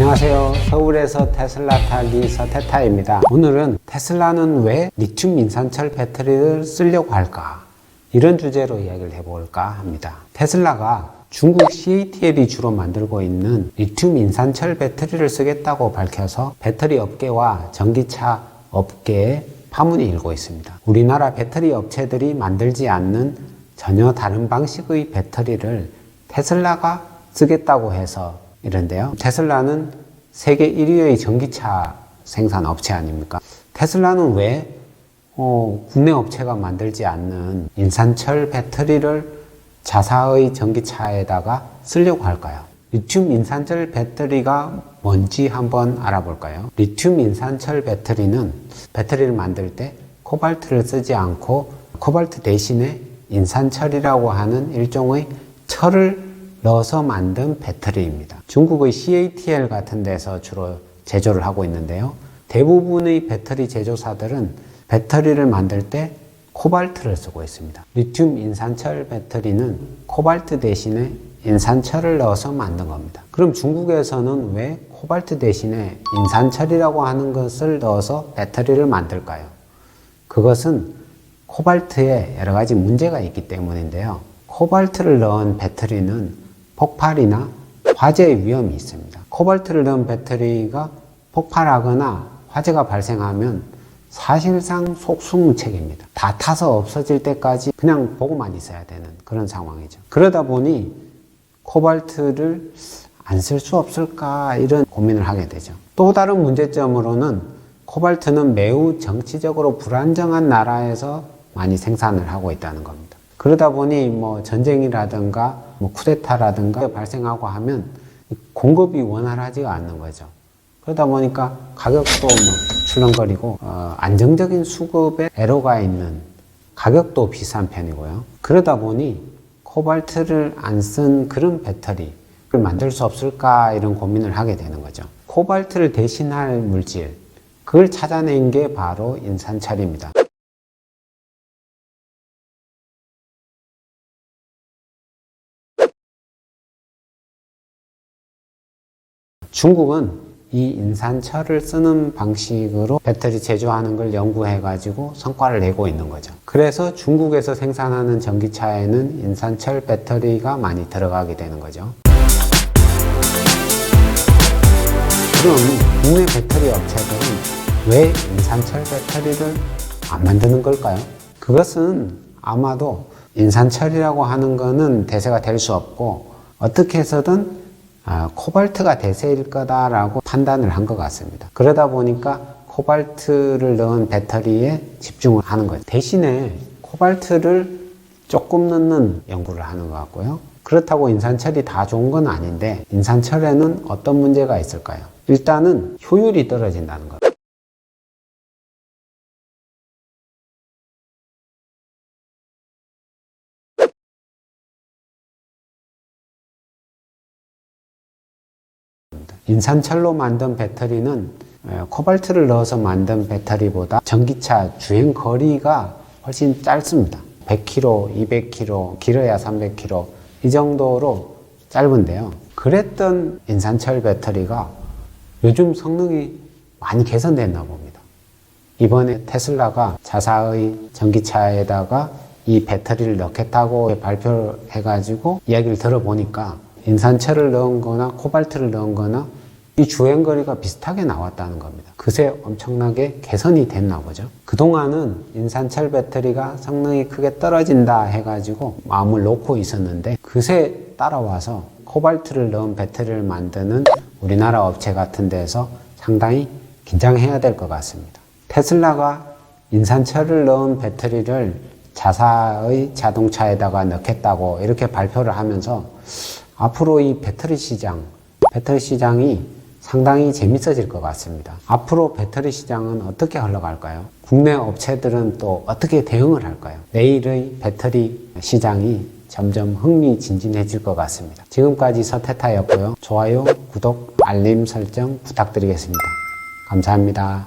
안녕하세요. 서울에서 테슬라 타기 서태타입니다. 오늘은 테슬라는 왜 리튬 인산철 배터리를 쓰려고 할까? 이런 주제로 이야기를 해볼까 합니다. 테슬라가 중국 CATL이 주로 만들고 있는 리튬 인산철 배터리를 쓰겠다고 밝혀서 배터리 업계와 전기차 업계에 파문이 일고 있습니다. 우리나라 배터리 업체들이 만들지 않는 전혀 다른 방식의 배터리를 테슬라가 쓰겠다고 해서 이런데요. 테슬라는 세계 1위의 전기차 생산 업체 아닙니까? 테슬라는 왜 어, 국내 업체가 만들지 않는 인산철 배터리를 자사의 전기차에다가 쓰려고 할까요? 리튬 인산철 배터리가 뭔지 한번 알아볼까요? 리튬 인산철 배터리는 배터리를 만들 때 코발트를 쓰지 않고 코발트 대신에 인산철이라고 하는 일종의 철을 넣어서 만든 배터리입니다. 중국의 CATL 같은 데서 주로 제조를 하고 있는데요. 대부분의 배터리 제조사들은 배터리를 만들 때 코발트를 쓰고 있습니다. 리튬 인산철 배터리는 코발트 대신에 인산철을 넣어서 만든 겁니다. 그럼 중국에서는 왜 코발트 대신에 인산철이라고 하는 것을 넣어서 배터리를 만들까요? 그것은 코발트에 여러 가지 문제가 있기 때문인데요. 코발트를 넣은 배터리는 폭발이나 화재의 위험이 있습니다. 코발트를 넣은 배터리가 폭발하거나 화재가 발생하면 사실상 속수무책입니다. 다 타서 없어질 때까지 그냥 보고만 있어야 되는 그런 상황이죠. 그러다 보니 코발트를 안 쓸 수 없을까 이런 고민을 하게 되죠. 또 다른 문제점으로는 코발트는 매우 정치적으로 불안정한 나라에서 많이 생산을 하고 있다는 겁니다. 그러다 보니 뭐 전쟁이라든가 뭐 쿠데타라든가 발생하고 하면 공급이 원활하지가 않는 거죠. 그러다 보니까 가격도 뭐 출렁거리고 어, 안정적인 수급에 애로가 있는 가격도 비싼 편이고요. 그러다 보니 코발트를 안 쓴 그런 배터리를 만들 수 없을까 이런 고민을 하게 되는 거죠. 코발트를 대신할 물질 그걸 찾아낸 게 바로 인산철입니다. 중국은 이 인산철을 쓰는 방식으로 배터리 제조하는 걸 연구해 가지고 성과를 내고 있는 거죠. 그래서 중국에서 생산하는 전기차에는 인산철 배터리가 많이 들어가게 되는 거죠. 그럼 국내 배터리 업체들은 왜 인산철 배터리를 안 만드는 걸까요? 그것은 아마도 인산철이라고 하는 거는 대세가 될 수 없고 어떻게 해서든 아, 코발트가 대세일 거다라고 판단을 한 것 같습니다. 그러다 보니까 코발트를 넣은 배터리에 집중을 하는 거예요. 대신에 코발트를 조금 넣는 연구를 하는 것 같고요. 그렇다고 인산철이 다 좋은 건 아닌데 인산철에는 어떤 문제가 있을까요? 일단은 효율이 떨어진다는 것. 인산철로 만든 배터리는 에, 코발트를 넣어서 만든 배터리보다 전기차 주행 거리가 훨씬 짧습니다. 100km, 200km, 길어야 300km 이 정도로 짧은데요. 그랬던 인산철 배터리가 요즘 성능이 많이 개선됐나 봅니다. 이번에 테슬라가 자사의 전기차에다가 이 배터리를 넣겠다고 발표해가지고 이야기를 들어보니까 인산철을 넣은 거나 코발트를 넣은 거나 이 주행거리가 비슷하게 나왔다는 겁니다. 그새 엄청나게 개선이 됐나 보죠. 그동안은 인산철 배터리가 성능이 크게 떨어진다 해가지고 마음을 놓고 있었는데 그새 따라와서 코발트를 넣은 배터리를 만드는 우리나라 업체 같은 데서 상당히 긴장해야 될 것 같습니다. 테슬라가 인산철을 넣은 배터리를 자사의 자동차에다가 넣겠다고 이렇게 발표를 하면서 앞으로 이 배터리 시장, 배터리 시장이 상당히 재밌어질 것 같습니다. 앞으로 배터리 시장은 어떻게 흘러갈까요? 국내 업체들은 또 어떻게 대응을 할까요? 내일의 배터리 시장이 점점 흥미진진해질 것 같습니다. 지금까지 서태타였고요. 좋아요, 구독, 알림 설정 부탁드리겠습니다. 감사합니다.